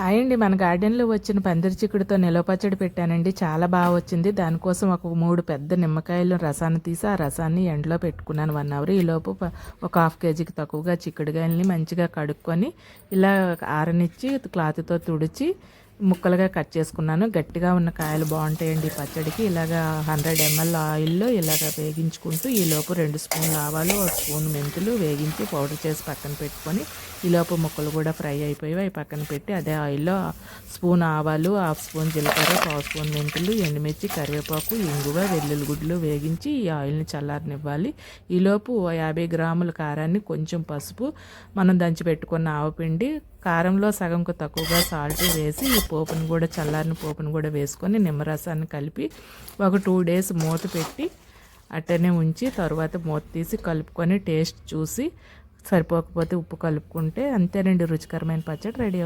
అయ్యండి మన గార్డెన్లో వచ్చిన పందిరి చిక్కుడుతో నిలవ పచ్చడి పెట్టానండి. చాలా బాగా వచ్చింది. దానికోసం ఒక మూడు పెద్ద నిమ్మకాయలు రసాన్ని తీసి ఆ రసాన్ని ఎండలో పెట్టుకున్నాను. వన్ అవర్ ఈలోపు ఒక హాఫ్ కేజీకి తక్కువగా చిక్కుడుకాయలని మంచిగా కడుక్కొని ఇలా ఆరనిచ్చి క్లాత్తో తుడిచి ముక్కలుగా కట్ చేసుకున్నాను. గట్టిగా ఉన్న కాయలు బాగుంటాయండి పచ్చడికి. ఇలాగా హండ్రెడ్ ఎంఎల్ ఆయిల్లో ఇలాగ వేగించుకుంటూ ఈలోపు రెండు స్పూన్లు ఆవాలు ఒక స్పూన్ మెంతులు వేగించి పౌడర్ చేసి పక్కన పెట్టుకొని ఈలోపు ముక్కలు కూడా ఫ్రై అయిపోయి అవి పక్కన పెట్టి అదే ఆయిల్లో స్పూన్ ఆవాలు హాఫ్ స్పూన్ జీలకర్ర పావు స్పూన్ మెంతులు ఎండుమిర్చి కరివేపాకు ఇంగువ వెల్లుల్లి గుడ్లు వేగించి ఈ ఆయిల్ని చల్లారనివ్వాలి. ఈలోపు యాభై గ్రాముల కారాన్ని కొంచెం పసుపు మనం దంచి పెట్టుకున్న ఆవపిండి కారంలో సగంకు తక్కువగా సాల్ట్ వేసి ఈ పోపును కూడా చల్లారిన పోపును కూడా వేసుకొని నిమ్మరసాన్ని కలిపి ఒక టూ డేస్ మూత పెట్టి అట్టనే ఉంచి తర్వాత మూత తీసి కలుపుకొని టేస్ట్ చూసి సరిపోకపోతే ఉప్పు కలుపుకుంటే అంతేనండి రుచికరమైన పచ్చడి రెడీ